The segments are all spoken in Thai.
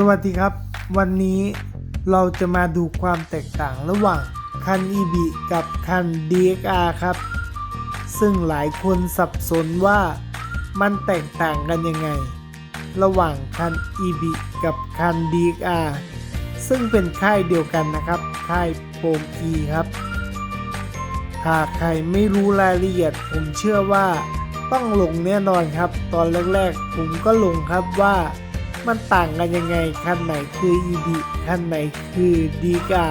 สวัสดีครับ วันนี้เราจะมาดูความแตกต่างระหว่างคัน EB กับคัน DXR ครับ ซึ่งหลายคนสับสนว่ามันแตกต่างกันยังไง ระหว่างคัน EB กับคัน DXR ซึ่งเป็นค่ายเดียวกันนะครับ ค่ายโปรกีครับถ้าใครไม่รู้รายละเอียดผมเชื่อว่าต้องลงแน่นอนครับ ตอนแรกๆผมก็ลงครับว่า มันต่างกันยังไง คันไหนคือ EB คันไหนคือดีกา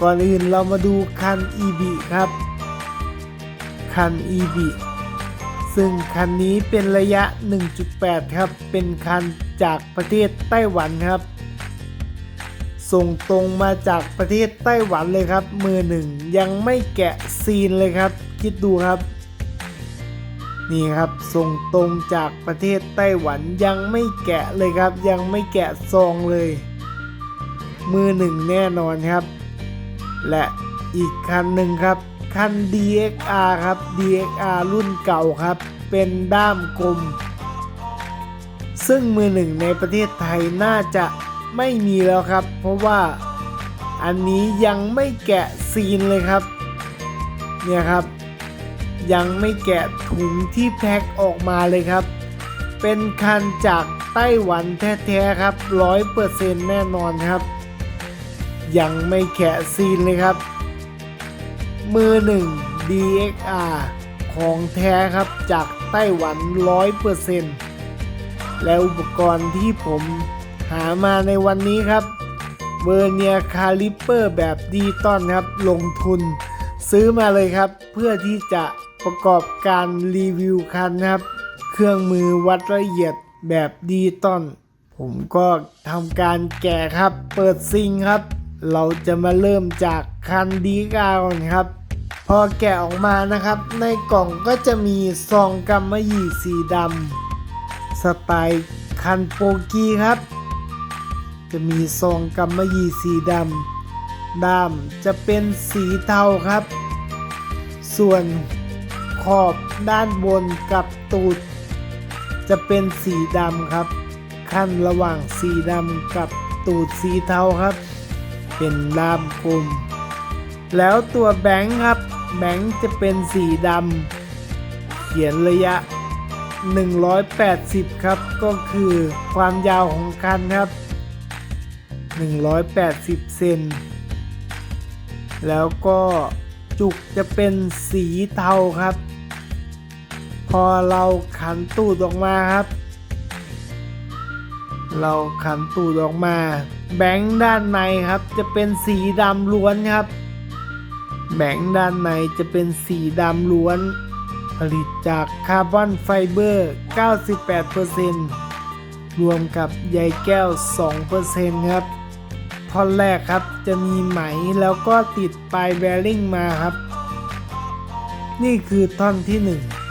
ก่อนอื่นเรามาดูคัน EB ครับ คัน EB ซึ่งคันนี้เป็นระยะ 1.8 ครับ เป็นคันจากประเทศไต้หวันครับ ส่งตรงมาจากประเทศไต้หวันเลยครับ มือหนึ่งยังไม่แกะซีนเลยครับ คิดดูครับ นี่ครับส่งตรงจากประเทศไต้หวันยังไม่แกะเลยครับ ยังไม่แกะซองเลย มือหนึ่งแน่นอนครับ และอีกคันหนึ่งครับ คัน DXR ครับ DXR รุ่นเก่าครับ เป็นด้ามกลม ซึ่งมือหนึ่งในประเทศไทยน่าจะไม่มีแล้วครับ เพราะว่าอันนี้ยังไม่แกะซีนเลยครับ เนี่ยครับ ยังไม่แกะถุงที่แพ็คออกมาเลยครับ เป็นคันจากไต้หวันแท้ๆครับร้อยเปอร์เซ็นต์แน่นอนครับ ยังไม่แกะซีนเลยครับ มือหนึ่ง DXR ของแท้ครับจากไต้หวันร้อยเปอร์เซ็นต์และอุปกรณ์ที่ผมหามาในวันนี้ครับเวอร์เนียคาลิปเปอร์แบบดีตอนครับ ลงทุนซื้อมาเลยครับ เพื่อที่จะ ประกอบการรีวิวคันนะครับ เครื่องมือวัดละเอียดแบบดีตอนผมก็ทำการแกะครับ เปิดซิงครับ เราจะมาเริ่มจากคันดีกาก่อนครับ พอแกะออกมานะครับ ในกล่องก็จะมีซองกำมะหยี่สีดำสไตล์คันโปกีครับ จะมีซองกำมะหยี่สีดำด้ามจะเป็นสีเทาครับ ส่วน ขอบด้านบนกับตูด จะเป็นสีดำครับ ขั้นระหว่างสีดำกับตูดสีเทาครับ เป็นด้ามกลม แล้วตัวแบงค์ครับ แบงค์จะเป็นสีดำเขียนระยะ 180 ครับ ก็คือความยาวของคันครับ 180 เซนแล้วก็จุกจะเป็นสีเทาครับ พอเราขันตูดออกมาครับ เราขันตูดออกมา แบงค์ด้านในครับ จะเป็นสีดำล้วนครับ แบงค์ด้านในจะเป็นสีดำล้วน ผลิตจากคาร์บอนไฟเบอร์ 98%รวมกับใยแก้ว 2%ครับท่อนแรกครับจะมีไหมแล้วก็ติดปลายแบริ่งมาครับ นี่คือท่อนที่ 1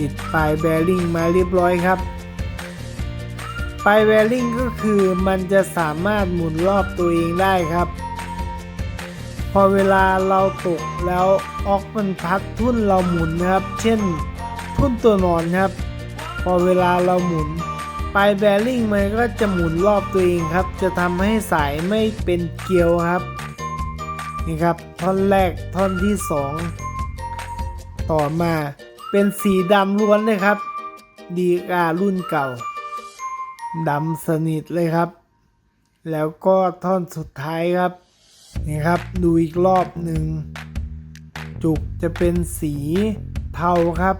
ติดปลายแบริ่งมาเรียบร้อยครับปลายแบริ่งก็คือมันจะสามารถหมุนรอบตัวเองได้ครับ พอเวลาเราตกแล้วออกมันพัดทุ่นเราหมุนนะครับ เช่นทุ่นตัวนอนครับ พอเวลาเราหมุนปลายแบริ่งมันก็จะหมุนรอบตัวเองครับ จะทำให้สายไม่เป็นเกลียวครับนี่ครับท่อนแรกท่อนที่สองต่อมา เป็นสีดำล้วนเลยครับ ดีการุ่นเก่าดำสนิทเลยครับ แล้วก็ท่อนสุดท้ายครับ นี่ครับดูอีกรอบหนึ่ง จุกจะเป็นสีเทาครับ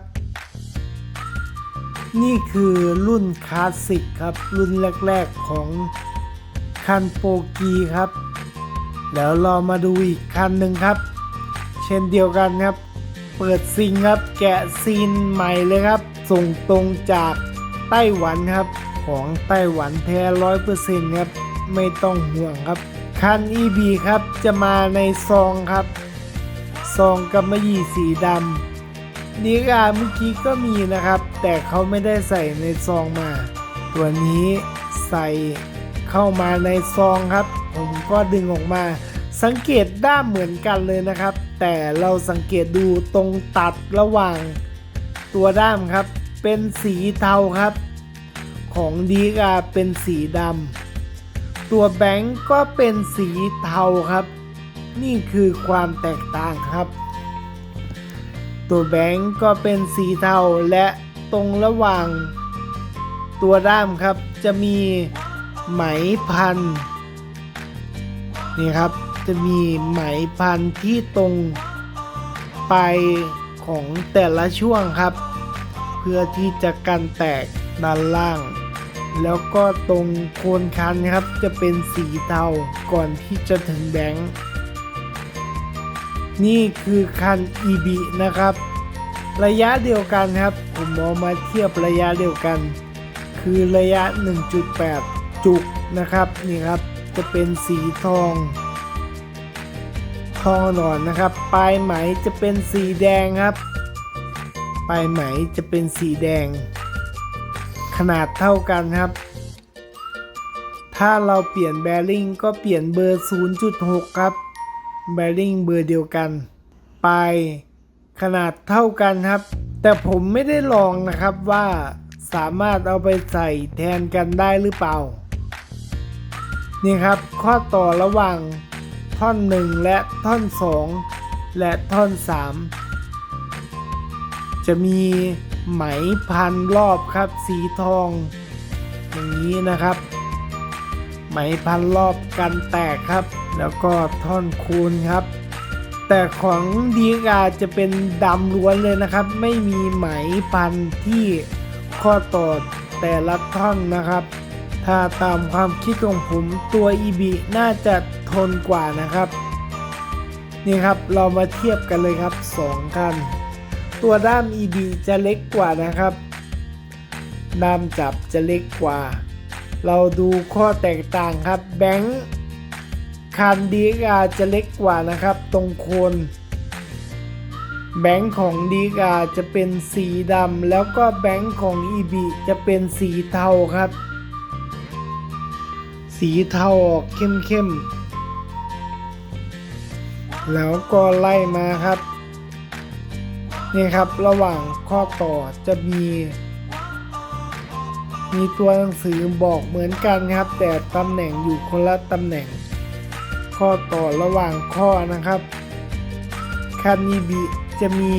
นี่คือรุ่นคลาสสิกครับ รุ่นแรก ๆของคันโปกีครับ แล้วเรามาดูอีกคันหนึ่งครับ เช่นเดียวกันครับ เปิดซิงครับ แกะซีนใหม่เลยครับ ส่งตรงจากไต้หวันครับ ของไต้หวันแท้ร้อยเปอร์เซ็นต์ครับ ไม่ต้องห่วงครับ คัน EB ครับจะมาในซองครับ ซองกำมะหยี่สีดำดีกาเมื่อกี้ก็มีนะครับ แต่เขาไม่ได้ใส่ในซองมา ตัวนี้ใส่เข้ามาในซองครับ ผมก็ดึงออกมา สังเกตด้ามเหมือนกันเลยนะครับ แต่เราสังเกตดูตรงตัดระหว่างตัวด้ามครับ เป็นสีเทาครับ ของดีกาเป็นสีดำตัวแบงก์ก็เป็นสีเทาครับ นี่คือความแตกต่างครับ ตัวแบงก์ก็เป็นสีเทาและตรงระหว่าง ตัวด้ามครับจะมีไหมพันนี่ครับ จะมีไหมพันที่ตรงปลายของแต่ละช่วงครับ เพื่อที่จะกันแตกด้านล่าง แล้วก็ตรงโคนคันครับจะเป็นสีเทาก่อนที่จะถึงแบงค์นี่คือคัน EB นะครับ ระยะเดียวกันครับ ผมเอามาเทียบระยะเดียวกัน คือระยะ 1.8 จุกนะครับนี่ครับจะเป็นสีทอง ทองอ่อนนะครับ ปลายไหมจะเป็นสีแดงครับ ปลายไหมจะเป็นสีแดง ขนาดเท่ากันครับ ถ้าเราเปลี่ยนแบริ่งก็เปลี่ยนเบอร์ 0.6 ครับ แบริ่งเบอร์เดียวกัน ปลายขนาดเท่ากันครับ แต่ผมไม่ได้ลองนะครับว่าสามารถเอาไปใส่แทนกันได้หรือเปล่า นี่ครับข้อต่อระหว่าง ท่อน 1 และท่อน 2 และท่อน 3 จะมีไหมพันรอบครับสีทอง อย่างนี้นะครับ ไหมพันรอบกันแตกครับ แล้วก็ท่อนคูณครับ แต่ของดีกาจะเป็นดำล้วนเลยนะครับ ไม่มีไหมพันที่ข้อต่อแต่ละท่อนนะครับ ถ้าตามความคิดของผมตัว EB น่าจะ ทนกว่านะครับ นี่ครับเรามาเทียบกันเลยครับ2คัน ตัวด้าม EB จะเล็กกว่านะครับด้ามจับจะเล็กกว่า เราดูข้อแตกต่างครับแบงค์คันดีกาจะเล็กกว่านะครับ ตรงโคนแบงค์ของดีกาจะเป็นสีดำแล้วก็แบงค์ของ EB จะเป็นสีเทาครับ สีเทาออกเข้มๆ แล้วก็ไล่มาครับนี่ครับระหว่างข้อต่อจะมี มีตัวหนังสือบอกเหมือนกันครับ แต่ตำแหน่งอยู่คนละตำแหน่ง ข้อต่อระหว่างข้อนะครับคันนีบิจะมี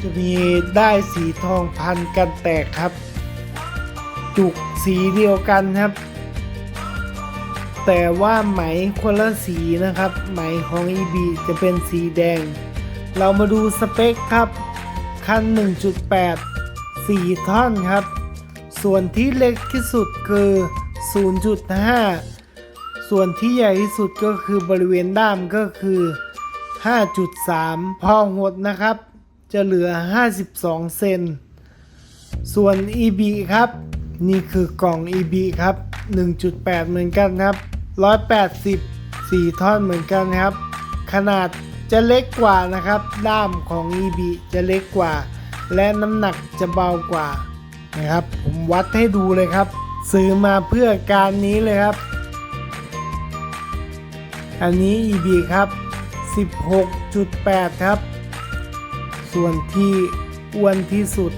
จะมีได้สีทองพันกันแตกครับ จุกสีเดียวกันครับ แต่ว่าไหมคนละสีนะครับ ไหมของ EB จะเป็นสีแดง เรามาดูสเปคครับ คัน 1.8 4 ท่อนครับ ส่วนที่เล็กที่สุดคือ 0.5 ส่วนที่ใหญ่ที่สุดก็คือบริเวณด้ามก็คือ 5.3 พอหดนะครับ จะเหลือ 52 เซน ส่วน EB ครับ นี่คือกล่อง EB ครับ 1.8 เหมือนกันครับ 180 4 ท่อนเหมือนกันครับ ขนาดจะเล็กกว่านะครับ ด้ามของ EB จะเล็กกว่า และน้ำหนักจะเบากว่านะครับ ผมวัดให้ดูเลยครับ ซื้อมาเพื่อการนี้เลยครับ อันนี้ EB ครับ 16.8 ครับ ส่วนที่อ้วนที่สุด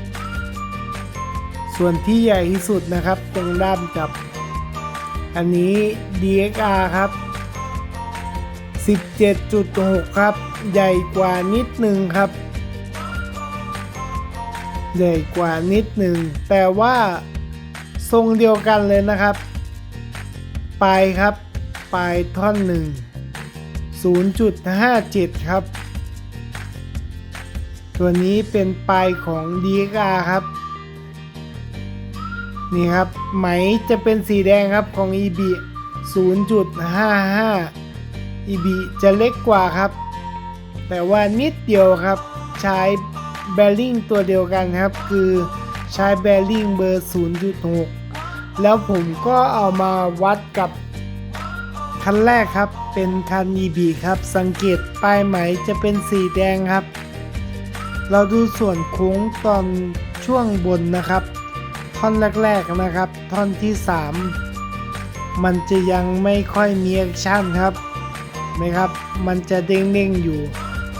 ส่วนที่ใหญ่ที่สุดนะครับ ตรงด้ามจับ อันนี้ DXR ครับ 17.6 ครับ ใหญ่กว่านิดนึงครับ ใหญ่กว่านิดหนึ่งแต่ว่าทรงเดียวกันเลยนะครับ ปลายครับ ปลายท่อนหนึ่ง0.57 ครับ ตัวนี้เป็นปลายของ DXR ครับ นี่ครับ ไหมจะเป็นสีแดงครับของ EB 0.55 EB จะเล็กกว่าครับ แต่ว่านิดเดียวครับ ใช้แบริ่งตัวเดียวกันครับ คือใช้แบริ่งเบอร์ 0.6 แล้วผมก็เอามาวัดกับคันแรกครับ เป็นคัน EB ครับ สังเกตปลายไหมจะเป็นสีแดงครับ เราดูส่วนโค้งตอนช่วงบนนะครับ ท่อนแรกๆนะครับ ท่อนที่ 3 มันจะยังไม่ค่อยมีแอคชั่นครับไหมครับ มันจะเด้งๆอยู่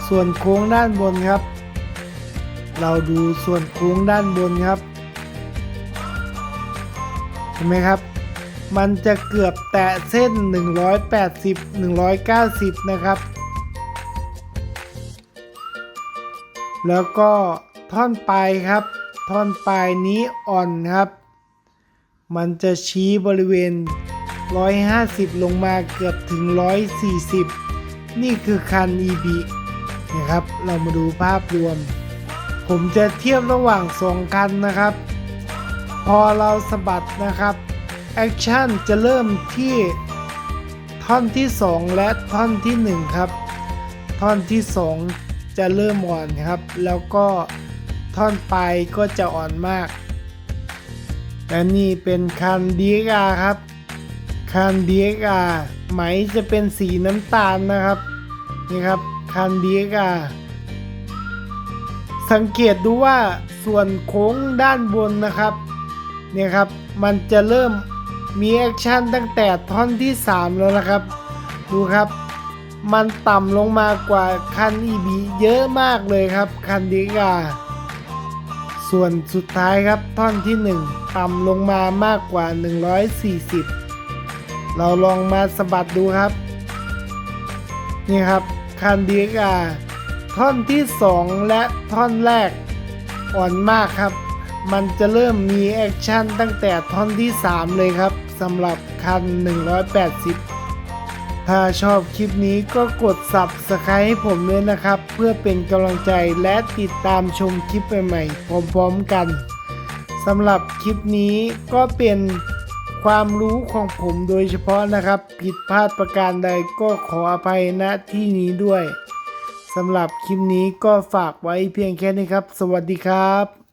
ส่วนโค้งด้านบนครับ เราดูส่วนโค้งด้านบนครับเห็นไหมครับ มันจะเกือบแตะเส้น 180 190 นะครับ แล้วก็ท่อนปลายครับ ท่อนปลายนี้อ่อนครับ มันจะชี้บริเวณ 150 ลงมาเกือบถึง 140 นี่คือคัน EB นะครับ เรามาดูภาพรวม ผมจะเทียบระหว่าง2คันนะครับ พอเราสะบัดนะครับ แอคชั่นจะเริ่มที่ท่อนที่ 2 และท่อนที่ 1 ครับ ท่อนที่ 2 จะเริ่มอ่อนครับ แล้วก็ ท่อนปลายก็จะอ่อนมาก และนี่เป็นคัน DXR ครับคัน DXR ไหมจะเป็นสีน้ำตาลนะครับ นี่ครับคัน DXR สังเกตดูว่าส่วนโค้งด้านบนนะครับ เนี่ยครับมันจะเริ่มมีแอคชั่นตั้งแต่ท่อนที่ 3 แล้วนะครับ ดูครับ มันต่ำลงมากว่าคัน EB เยอะมากเลยครับ คันดีกา ส่วนสุดท้ายครับท่อนที่ 1 ต่ำลงมามากกว่า 140 เราลองมาสะบัดดูครับ นี่ครับคันดีกาท่อนที่ 2 และท่อนแรกอ่อนมากครับ มันจะเริ่มมีแอคชั่นตั้งแต่ท่อนที่ 3 เลยครับสำหรับคัน 180 ถ้าชอบคลิปนี้ก็กด Subscribe ให้ผมด้วยนะครับ เพื่อเป็นกำลังใจและติดตามชมคลิปใหม่ๆพร้อมๆกันสำหรับคลิปนี้ก็เป็นความรู้ของผมโดยเฉพาะนะครับ ผิดพลาดประการใดก็ขออภัยณที่นี้ด้วยสำหรับคลิปนี้ก็ฝากไว้เพียงแค่นี้ครับ สวัสดีครับ